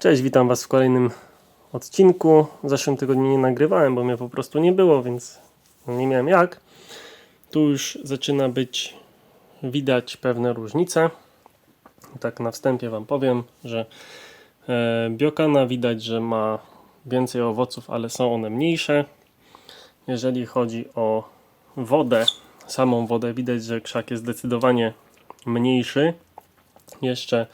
Cześć, witam Was w kolejnym odcinku. W zeszłym tygodniu nie nagrywałem, bo mnie po prostu nie było, więc nie miałem jak. Tu już zaczyna być widać pewne różnice. Tak na wstępie Wam powiem, że e, biokana widać, że ma więcej owoców, ale są one mniejsze. Jeżeli chodzi o wodę, samą wodę, widać, że krzak jest zdecydowanie mniejszy. Jeszcze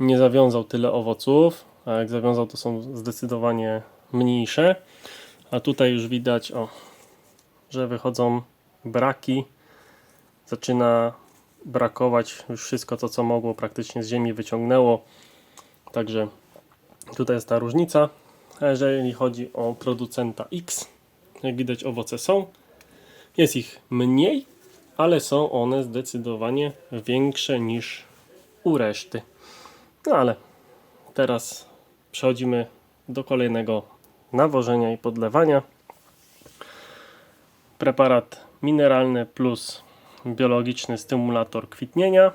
nie zawiązał tyle owoców, a jak zawiązał, to są zdecydowanie mniejsze. A tutaj już widać, o, że wychodzą braki. Zaczyna brakować już wszystko to, co mogło praktycznie z ziemi wyciągnęło. Także tutaj jest ta różnica. A jeżeli chodzi o producenta X, jak widać owoce są. Jest ich mniej, ale są one zdecydowanie większe niż u reszty. No ale teraz przechodzimy do kolejnego nawożenia i podlewania. Preparat mineralny plus biologiczny stymulator kwitnienia.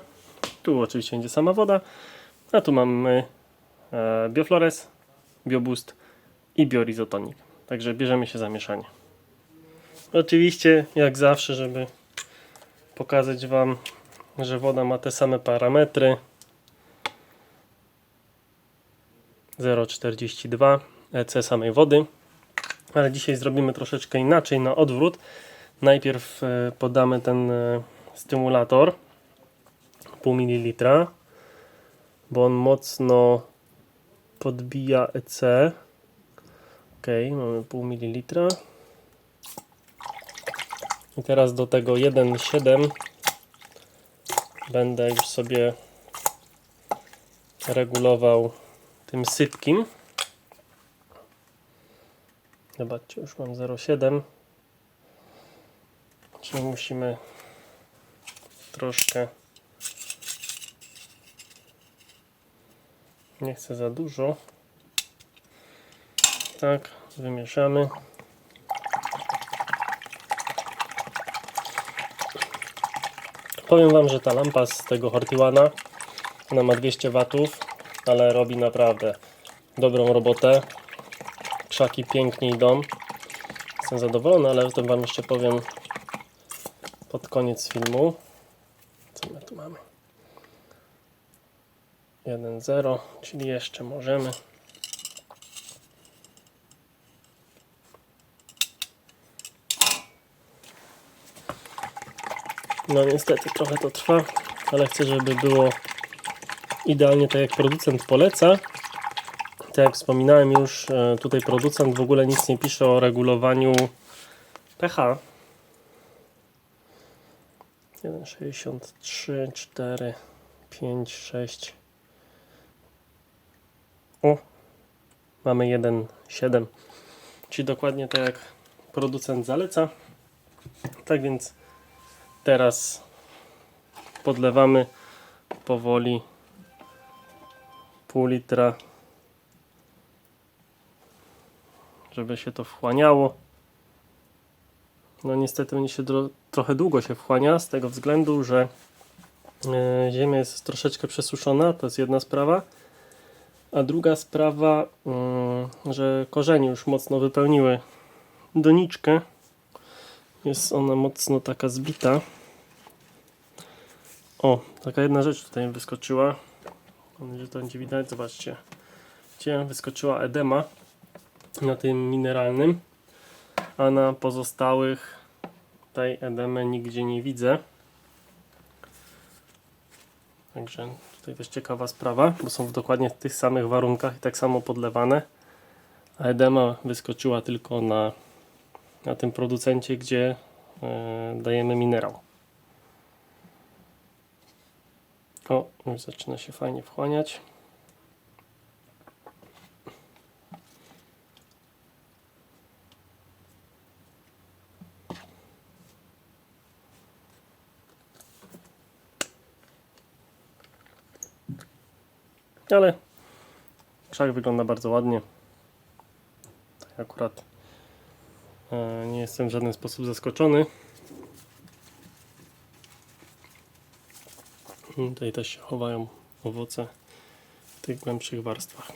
Tu oczywiście będzie sama woda. A tu mamy e, Bioflores, Bioboost i Biorizotonik. Także bierzemy się za mieszanie. Oczywiście, jak zawsze, żeby pokazać Wam, że woda ma te same parametry. 0,42 EC samej wody. Ale dzisiaj zrobimy troszeczkę inaczej, na odwrót. Najpierw e, podamy ten e, stymulator pół mililitra, bo on mocno podbija EC. Ok, mamy pół mililitra. I teraz do tego 1,7 będę już sobie regulował tym sypkim. Zobaczcie, już mam 0,7. Czyli musimy troszkę. Nie chcę za dużo. Tak, wymieszamy. Powiem Wam, że ta lampa z tego Hortiwana, ona ma 200 watów, ale robi naprawdę dobrą robotę. Krzaki pięknie idą. Jestem zadowolony, ale o tym Wam jeszcze powiem pod koniec filmu. Co my tu mamy? 1-0, czyli jeszcze możemy. No niestety trochę to trwa, ale chcę, żeby było idealnie tak jak producent poleca. Tak jak wspominałem już, e, tutaj producent w ogóle nic nie pisze o regulowaniu pH. 1,63, 4, 5, 6. O, mamy 1,7. Czyli dokładnie tak jak producent zaleca. Tak więc teraz podlewamy powoli pół litra żeby się to wchłaniało. No niestety będzie się trochę długo się wchłania z tego względu, że e, ziemia jest troszeczkę przesuszona, to jest jedna sprawa. A druga sprawa, mm, że korzenie już mocno wypełniły doniczkę. Jest ona mocno taka zbita. O, taka jedna rzecz tutaj wyskoczyła Że to będzie widać. Zobaczcie. Gdzie wyskoczyła edema na tym mineralnym, a na pozostałych tej edemy nigdzie nie widzę. Także tutaj też ciekawa sprawa, bo są w dokładnie tych samych warunkach i tak samo podlewane. A edema wyskoczyła tylko na, na tym producencie, gdzie e, dajemy minerał. O, już zaczyna się fajnie wchłaniać. Ale krzak wygląda bardzo ładnie. Tak akurat e, nie jestem w żaden sposób zaskoczony. Tutaj też się chowają owoce w tych głębszych warstwach.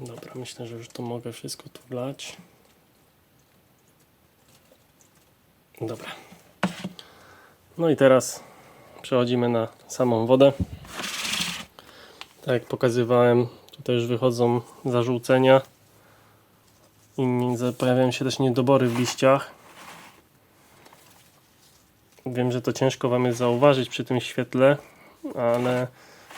Dobra, myślę, że już to mogę wszystko tu wlać. Dobra. No i teraz przechodzimy na samą wodę. Tak jak pokazywałem, tutaj już wychodzą zażółcenia i pojawiają się też niedobory w liściach. Wiem, że to ciężko Wam jest zauważyć przy tym świetle, ale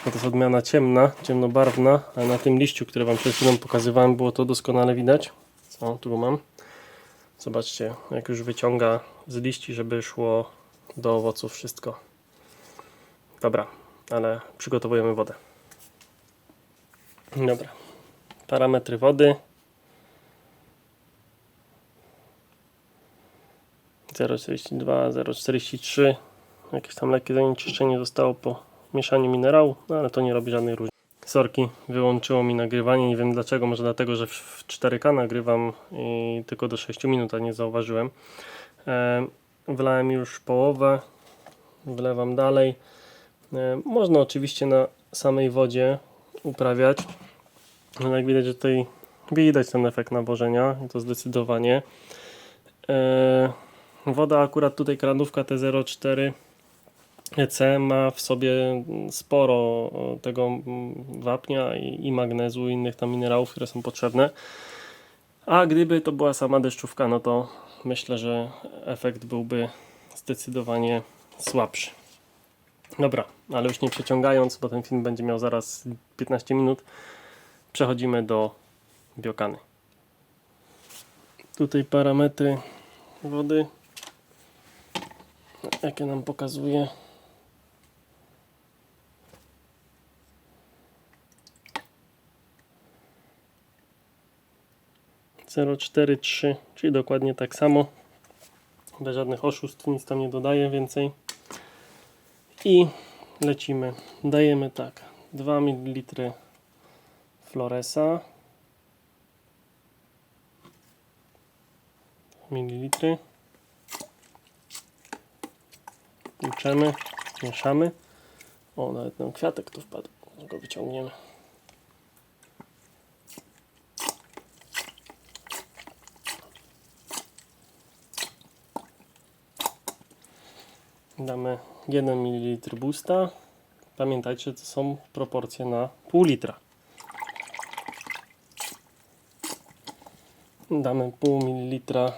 to jest odmiana ciemna, ciemnobarwna, ale na tym liściu, który Wam przed chwilą pokazywałem, było to doskonale widać. Co tu mam? Zobaczcie, jak już wyciąga z liści, żeby szło do owoców wszystko. Dobra, ale przygotowujemy wodę. Dobra. Parametry wody. 0,42, 0,43. Jakieś tam lekkie zanieczyszczenie zostało po mieszaniu minerału, no ale to nie robi żadnej różnicy. Sorki, wyłączyło mi nagrywanie, nie wiem dlaczego, może dlatego, że w- w 4K nagrywam i tylko do 6 minut, a nie zauważyłem. E, wlałem już połowę, wlewam dalej. E, można oczywiście na samej wodzie uprawiać, ale jak widać, że tutaj widać ten efekt nawożenia, i to zdecydowanie. Woda akurat tutaj kranówka T04 EC ma w sobie sporo tego wapnia i, i magnezu i innych tam minerałów, które są potrzebne. A gdyby to była sama deszczówka, no to myślę, że efekt byłby zdecydowanie słabszy. Dobra, ale już nie przeciągając, bo ten film będzie miał zaraz 15 minut, przechodzimy do biokany. Tutaj parametry wody, jakie nam pokazuje. Zero cztery trzy, czyli dokładnie tak samo. Bez żadnych oszustw, nic tam nie dodaję więcej. I lecimy. Dajemy tak. 2 ml Floresa. Mililitry. Tłuczemy, mieszamy. O, nawet nam kwiatek tu wpadł. Go wyciągniemy. Damy 1 ml boosta. Pamiętajcie, to są proporcje na pół litra. Damy pół mililitra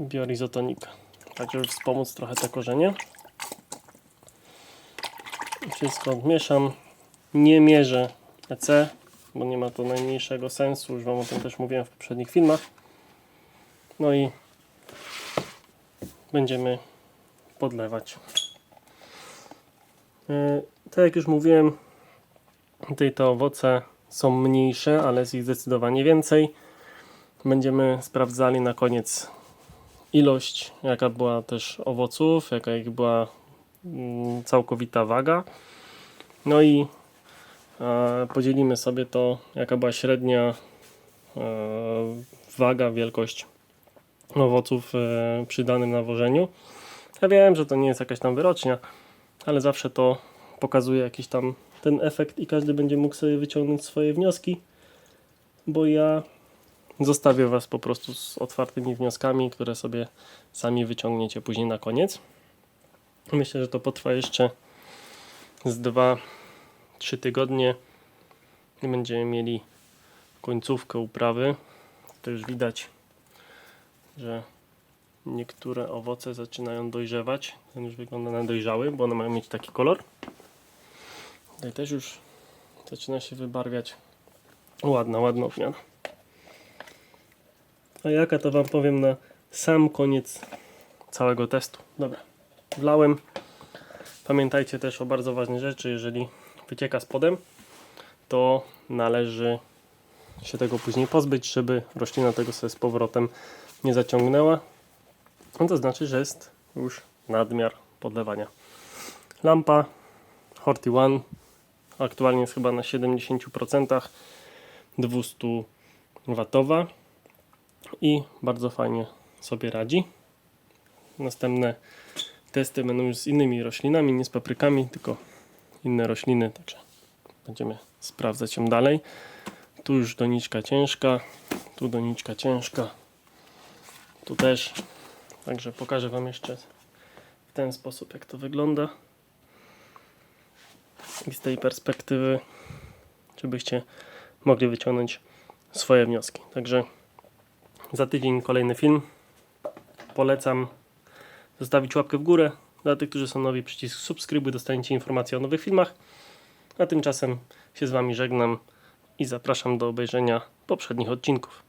biorizotonika. Tak, żeby wspomóc trochę te korzenie. Wszystko odmieszam. Nie mierzę EC, bo nie ma to najmniejszego sensu. Już Wam o tym też mówiłem w poprzednich filmach. No i będziemy podlewać. Yy, Tak jak już mówiłem, tutaj te owoce są mniejsze, ale jest ich zdecydowanie więcej. Będziemy sprawdzali na koniec ilość, jaka była też owoców, jaka ich była mm, całkowita waga. No i e, podzielimy sobie to, jaka była średnia e, waga, wielkość owoców e, przy danym nawożeniu. Ja wiem, że to nie jest jakaś tam wyrocznia, ale zawsze to pokazuje jakiś tam ten efekt i każdy będzie mógł sobie wyciągnąć swoje wnioski, bo ja zostawię Was po prostu z otwartymi wnioskami, które sobie sami wyciągniecie później na koniec. Myślę, że to potrwa jeszcze z 2-3 tygodnie i będziemy mieli końcówkę uprawy. To już widać, że niektóre owoce zaczynają dojrzewać. Ten już wygląda na dojrzały, bo one mają mieć taki kolor. Tutaj też już zaczyna się wybarwiać. Ładna, ładna odmiana. A jaka to Wam powiem na sam koniec całego testu. Dobra, wlałem. Pamiętajcie też o bardzo ważnej rzeczy, jeżeli wycieka spodem, to należy się tego później pozbyć, żeby roślina tego sobie z powrotem nie zaciągnęła. No to znaczy, że jest już nadmiar podlewania. Lampa Horty One aktualnie jest chyba na 70% 200 watowa i bardzo fajnie sobie radzi. Następne testy będą już z innymi roślinami, nie z paprykami, tylko inne rośliny, także będziemy sprawdzać ją dalej. Tu już doniczka ciężka, tu doniczka ciężka, tu też. Także pokażę Wam jeszcze w ten sposób, jak to wygląda. I z tej perspektywy, żebyście mogli wyciągnąć swoje wnioski. Także za tydzień kolejny film. Polecam zostawić łapkę w górę. Dla tych, którzy są nowi, przycisk subskrybuj, dostaniecie informacje o nowych filmach. A tymczasem się z Wami żegnam i zapraszam do obejrzenia poprzednich odcinków.